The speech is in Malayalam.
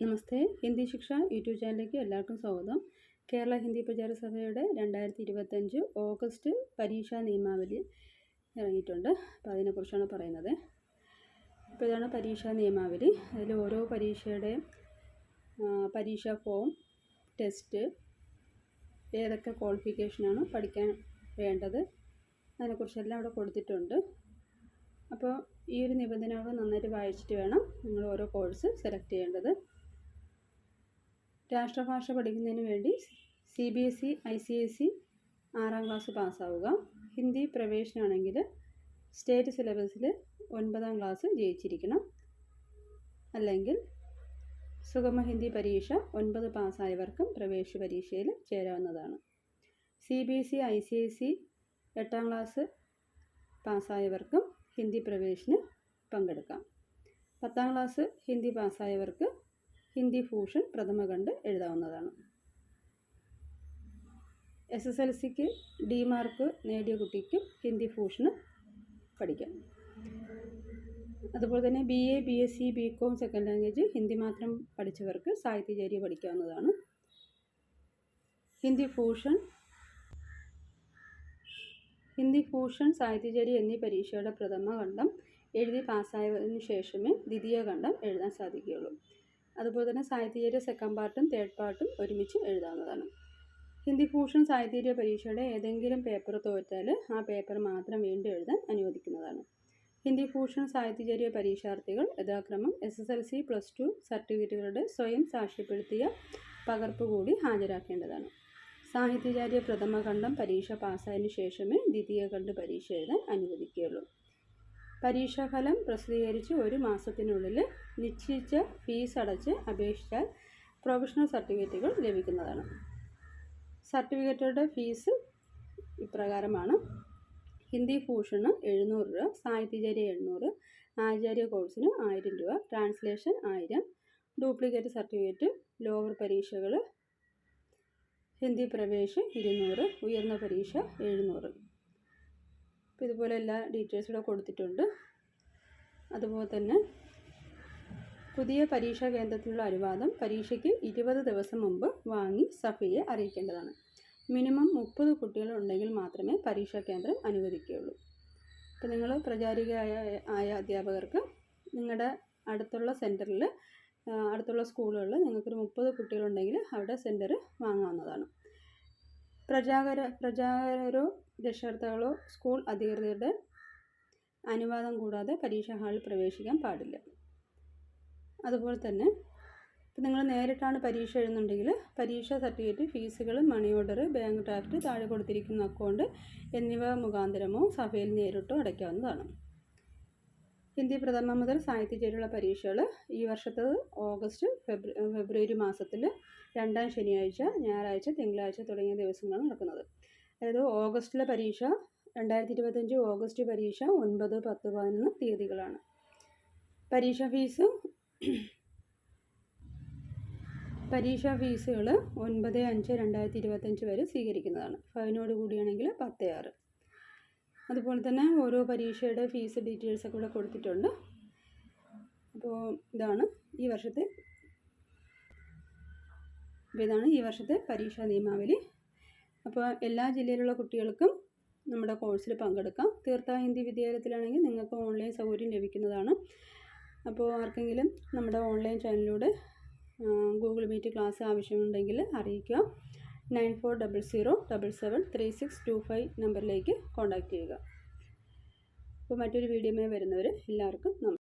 നമസ്തേ. ഹിന്ദി ശിക്ഷ യൂട്യൂബ് ചാനലിലേക്ക് എല്ലാവർക്കും സ്വാഗതം. കേരള ഹിന്ദി പ്രചാര സഭയുടെ രണ്ടായിരത്തി ഇരുപത്തഞ്ച് ഓഗസ്റ്റ് പരീക്ഷാ നിയമാവലി ഇറങ്ങിയിട്ടുണ്ട്. അപ്പോൾ അതിനെക്കുറിച്ചാണ് പറയുന്നത്. ഇപ്പോൾ ഇതാണ് പരീക്ഷാ നിയമാവലി. അതിൽ ഓരോ പരീക്ഷയുടെ പരീക്ഷാ ഫോം ടെസ്റ്റ് ഏതൊക്കെ ക്വാളിഫിക്കേഷനാണ് പഠിക്കാൻ വേണ്ടത് അതിനെക്കുറിച്ചെല്ലാം അവിടെ കൊടുത്തിട്ടുണ്ട്. അപ്പോൾ ഈ ഒരു നിബന്ധനകൾ നന്നായിട്ട് വായിച്ചിട്ട് വേണം നിങ്ങൾ ഓരോ കോഴ്സ് സെലക്ട് ചെയ്യേണ്ടത്. രാഷ്ട്രഭാഷ പഠിക്കുന്നതിന് വേണ്ടി C B S E I C S E ആറാം ക്ലാസ് പാസ്സാവുക. ഹിന്ദി പ്രവേശനമാണെങ്കിൽ സ്റ്റേറ്റ് സിലബസിൽ ഒൻപതാം ക്ലാസ് ജയിച്ചിരിക്കണം. അല്ലെങ്കിൽ സുഗമ ഹിന്ദി പരീക്ഷ ഒൻപത് പാസ്സായവർക്കും പ്രവേശ പരീക്ഷയിൽ ചേരാവുന്നതാണ്. C B S E I C S C എട്ടാം ക്ലാസ് പാസ്സായവർക്കും ഹിന്ദി പ്രവേശന് പങ്കെടുക്കാം. പത്താം ക്ലാസ് ഹിന്ദി പാസ്സായവർക്ക് ഹിന്ദി ഫ്യൂഷൻ പ്രഥമ കണ്ട് എഴുതാവുന്നതാണ്. എസ് എസ് എൽ സിക്ക് ഡി മാർക്ക് നേടിയ കുട്ടിക്കും ഹിന്ദി ഫ്യൂഷന് പഠിക്കാം. അതുപോലെ തന്നെ B A B S C B com second language Hindi മാത്രം പഠിച്ചവർക്ക് സാഹിത്യചര്യ പഠിക്കാവുന്നതാണ്. ഹിന്ദി ഫ്യൂഷൻ ഹിന്ദി ഭൂഷൺ സാഹിത്യചര്യ എന്നീ പരീക്ഷയുടെ പ്രഥമ ഖണ്ഡം എഴുതി പാസ്സായതിനു ശേഷമേ ദ്വിതീയ ഖണ്ഡം എഴുതാൻ സാധിക്കുകയുള്ളൂ. അതുപോലെ തന്നെ സാഹിത്യചര്യ സെക്കൻഡ് പാർട്ടും തേർഡ് പാർട്ടും ഒരുമിച്ച് എഴുതാവുന്നതാണ്. ഹിന്ദി ഭൂഷൺ സാഹിത്യചര്യ പരീക്ഷയുടെ ഏതെങ്കിലും പേപ്പർ തോറ്റാൽ ആ പേപ്പർ മാത്രം വീണ്ടും എഴുതാൻ അനുവദിക്കുന്നതാണ്. ഹിന്ദി ഭൂഷൺ സാഹിത്യചര്യ പരീക്ഷാർത്ഥികൾ യഥാക്രമം S S L C plus two സർട്ടിഫിക്കറ്റുകളുടെ സ്വയം സാക്ഷ്യപ്പെടുത്തിയ പകർപ്പ് കൂടി ഹാജരാക്കേണ്ടതാണ്. സാഹിത്യചാര്യ പ്രഥമ ഖണ്ഡം പരീക്ഷ പാസ്സായതിനു ശേഷമേ ദ്വിതീയ ഖണ്ഡ് പരീക്ഷ എഴുതാൻ അനുവദിക്കുകയുള്ളൂ. പരീക്ഷാഫലം പ്രസിദ്ധീകരിച്ച് ഒരു മാസത്തിനുള്ളിൽ നിശ്ചയിച്ച ഫീസ് അടച്ച് അപേക്ഷിച്ചാൽ പ്രൊഫഷണൽ സർട്ടിഫിക്കറ്റുകൾ ലഭിക്കുന്നതാണ്. സർട്ടിഫിക്കറ്റുകളുടെ ഫീസ് ഇപ്രകാരമാണ്. ഹിന്ദി ഭൂഷണ് എഴുന്നൂറ് രൂപ സാഹിത്യചര്യ എണ്ണൂറ് ആചാര്യ കോഴ്സിന് ആയിരം രൂപ ട്രാൻസ്ലേഷൻ ആയിരം ഡ്യൂപ്ലിക്കേറ്റ് സർട്ടിഫിക്കറ്റ് ലോവർ പരീക്ഷകൾ ഹിന്ദി പ്രവേശ് ഇരുന്നൂറ് ഉയർന്ന പരീക്ഷ എഴുന്നൂറ്. അപ്പോൾ ഇതുപോലെ എല്ലാ ഡീറ്റെയിൽസും ഇവിടെ കൊടുത്തിട്ടുണ്ട്. അതുപോലെ തന്നെ പുതിയ പരീക്ഷാ കേന്ദ്രത്തിനുള്ള അനുവാദം പരീക്ഷയ്ക്ക് ഇരുപത് ദിവസം മുമ്പ് വാങ്ങി സഫയെ അറിയിക്കേണ്ടതാണ്. മിനിമം മുപ്പത് കുട്ടികൾ ഉണ്ടെങ്കിൽ മാത്രമേ പരീക്ഷാ കേന്ദ്രം അനുവദിക്കുകയുള്ളൂ. അപ്പോൾ നിങ്ങൾ പ്രചാരികയായ ആയ അധ്യാപകർക്ക് നിങ്ങളുടെ അടുത്തുള്ള സെന്ററിൽ അടുത്തുള്ള സ്കൂളുകളിൽ നിങ്ങൾക്കൊരു മുപ്പത് കുട്ടികളുണ്ടെങ്കിൽ അവിടെ സെന്റർ വാങ്ങാവുന്നതാണ്. പ്രചാകര പ്രചാരകരോ രക്ഷകർത്താക്കളോ സ്കൂൾ അധികൃതരുടെ അനുവാദം കൂടാതെ പരീക്ഷാ ഹാളിൽ പ്രവേശിക്കാൻ പാടില്ല. അതുപോലെ തന്നെ ഇപ്പം നിങ്ങൾ നേരിട്ടാണ് പരീക്ഷ എഴുതുന്നുണ്ടെങ്കിൽ പരീക്ഷാ സർട്ടിഫിക്കറ്റ് ഫീസുകൾ മണി ഓർഡർ ബാങ്ക് ഡ്രാഫ്റ്റ് താഴെ കൊടുത്തിരിക്കുന്ന അക്കൗണ്ട് എന്നിവ മുഖാന്തരമോ സഭയിൽ നേരിട്ടോ അടയ്ക്കാവുന്നതാണ്. ഹിന്ദി പ്രഥമ മുതൽ സാഹിത്യചേരുള്ള പരീക്ഷകൾ ഈ വർഷത്തത് ഓഗസ്റ്റ് ഫെബ്രുവരി മാസത്തിൽ രണ്ടാം ശനിയാഴ്ച ഞായറാഴ്ച തിങ്കളാഴ്ച തുടങ്ങിയ ദിവസങ്ങളാണ് നടക്കുന്നത്. അതായത് ഓഗസ്റ്റിലെ പരീക്ഷ രണ്ടായിരത്തി ഇരുപത്തഞ്ച് ഓഗസ്റ്റ് പരീക്ഷ ഒൻപത് പത്ത് പതിനൊന്ന് തീയതികളാണ്. പരീക്ഷ ഫീസ് പരീക്ഷാ ഫീസുകൾ ഒൻപത് അഞ്ച് രണ്ടായിരത്തി ഇരുപത്തഞ്ച് വരെ സ്വീകരിക്കുന്നതാണ്. ഫൈനോട് കൂടിയാണെങ്കിൽ പത്ത് ആറ്. അതുപോലെ തന്നെ ഓരോ പരീക്ഷയുടെ ഫീസ് ഡീറ്റെയിൽസൊക്കെ ഇവിടെ കൊടുത്തിട്ടുണ്ട്. അപ്പോൾ ഇതാണ് ഈ വർഷത്തെ ഇതാണ് ഈ വർഷത്തെ പരീക്ഷാ നിയമാവലി. അപ്പോൾ എല്ലാ ജില്ലയിലുള്ള കുട്ടികൾക്കും നമ്മുടെ കോഴ്സിൽ പങ്കെടുക്കാം. തീർത്ഥ ഹിന്ദി വിദ്യാലയത്തിലാണെങ്കിൽ നിങ്ങൾക്ക് ഓൺലൈൻ സൗകര്യം ലഭിക്കുന്നതാണ്. അപ്പോൾ ആർക്കെങ്കിലും നമ്മുടെ ഓൺലൈൻ ചാനലിലൂടെ ഗൂഗിൾ മീറ്റ് ക്ലാസ് ആവശ്യമുണ്ടെങ്കിൽ അറിയിക്കുക. Nine four double zero double seven three six two five നമ്പറിലേക്ക് കോൺടാക്റ്റ് ചെയ്യുക. അപ്പോൾ മറ്റൊരു വീഡിയോമേ വരുന്നവർ എല്ലാവർക്കും നമസ്കാരം.